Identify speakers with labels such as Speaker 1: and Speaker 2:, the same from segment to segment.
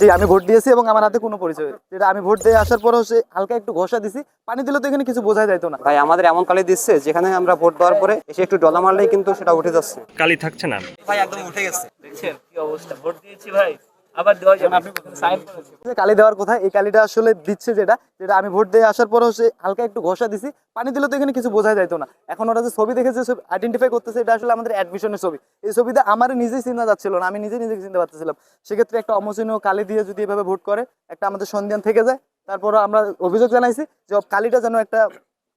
Speaker 1: জি আমি ভোট দিয়েছি এবং আমার হাতে কোনো পরিচয় নেই। যেটা আমি ভোট দিয়ে আসার পরেও সে হালকা একটু ঘষা দিছি। পানি দিলে তো এখানে কিছু বোঝা যাইতো না।
Speaker 2: তাই আমাদের এমন কালি দিচ্ছে যেখানে আমরা ভোট দেওয়ার পরে এসে একটু ডলা মারলেই কিন্তু সেটা উঠে যাচ্ছে।
Speaker 3: কালি থাকছে না।
Speaker 2: ভাই একদম উঠে গেছে।
Speaker 4: দেখছেন কি অবস্থা? ভোট দিয়েছি ভাই। আবার দেওয়া যাবে। আপনি সাইন করেছেন
Speaker 1: কালি দেওয়ার কথা এই কালিটা আসলে দিচ্ছে যেটা যেটা আমি ভোট দিয়ে আসার পরেও সে হালকা একটু ঘষা দিছি। পানি দিলে তো এখানে কিছু বোঝা যাইতো না। এখন ওরা যে ছবি দেখেছে আইডেন্টিফাই করতেছে এটা আসলে আমাদের অ্যাডমিশনের ছবি। এই ছবিতে আমার নিজেই চিন্তা যাচ্ছিল না আমি নিজে নিজেকে চিনতে পারতেছিলাম। সেক্ষেত্রে একটা অমোচনীয় কালি দিয়ে যদি এভাবে ভোট করে একটা আমাদের সন্ধান থেকে যায়। তারপর আমরা অভিযোগ জানাইছি যে কালিটা যেন একটা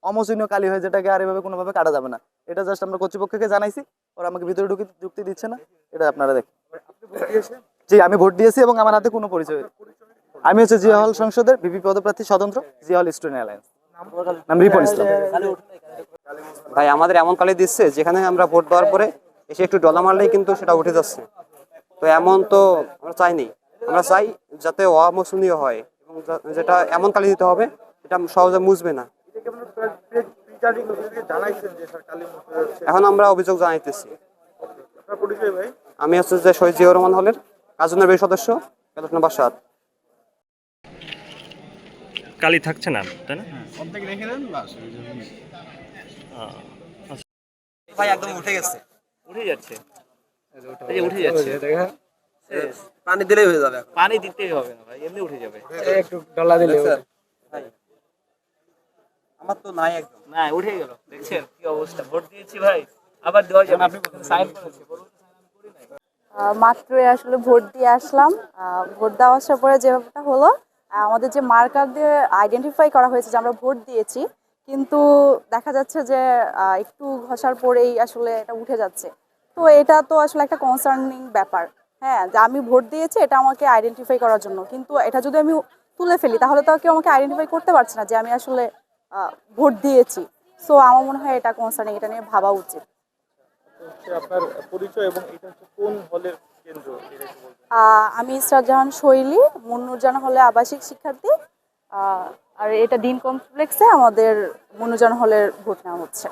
Speaker 1: অমোচনীয় কালি হয় যেটাকে আর এভাবে কোনোভাবে কাটা যাবে না। এটা জাস্ট আমরা কর্তৃপক্ষকে জানাইছি। ওরা আমাকে ভিতরে ঢুকে ঢুকতে দিচ্ছে না। এটা আপনারা দেখেন। জি আমি ভোট দিয়েছি এবং আমার হাতে কোনো পরিচয় নেই। আমি হচ্ছে জিয়া হল সংসদের বিপি পদপ্রার্থী স্বতন্ত্র জিয়া হল স্টুডেন্ট অ্যালায়েন্স। নাম রিপন ইসলাম।
Speaker 2: ভাই আমাদের এমন কালি দিচ্ছে যেখানে আমরা ভোট দেওয়ার পরে এসে একটু ডলা মারলেই কিন্তু সেটা উঠে যাচ্ছে। তো এমন তো আমরা চাইনি। আমরা চাই যাতে অমোচনীয় হয় এবং যেটা এমন কালি দিতে হবে এটা সহজে মুছবে না। এখন আমরা অভিযোগ জানাইতেছি। আমি হচ্ছে যে শহীদ জিয়াউর রহমান হলের কাজনের বেশ সদস্য নাম্বার সাত
Speaker 3: কালি থাকছে না তাই না?
Speaker 2: ভাই একদম উঠে গেছে।
Speaker 4: উঠে যাচ্ছে। এই যে উঠে যাচ্ছে।
Speaker 2: পানি দিলেই হয়ে যাবে
Speaker 4: পানি দিতেই হবে না ভাই এমনি উঠে যাবে।
Speaker 2: আমার তো নাই একদম।
Speaker 4: না উঠে গেল। দেখছেন কি অবস্থা? ভোট দিয়েছি ভাই। আবার দেওয়া যাবে। আপনি সাইন করেছেন বলুন।
Speaker 5: মাত্রই আসলে ভোট দিয়ে আসলাম। ভোট দেওয়া আসার পরে যে ব্যাপারটা হলো আমাদের যে মার্কার দিয়ে আইডেন্টিফাই করা হয়েছে যে আমরা ভোট দিয়েছি, কিন্তু দেখা যাচ্ছে যে একটু ঘষার পরেই আসলে এটা উঠে যাচ্ছে। তো এটা তো আসলে একটা কনসার্নিং ব্যাপার। হ্যাঁ যে আমি ভোট দিয়েছি, এটা আমাকে আইডেন্টিফাই করার জন্য। কিন্তু এটা যদি আমি তুলে ফেলি, তাহলে তো কেউ আমাকে আইডেন্টিফাই করতে পারছে না যে আমি আসলে ভোট দিয়েছি। সো আমার মনে হয় এটা কনসার্নিং এটা নিয়ে ভাবা উচিত। আমি ইসরাত জাহান শৈলী, মুন্নুরজান হলে আবাসিক শিক্ষার্থী। আর এটা দিন কমপ্লেক্সে আমাদের মুন্নুরজান হলের ভোট নেওয়া হচ্ছে।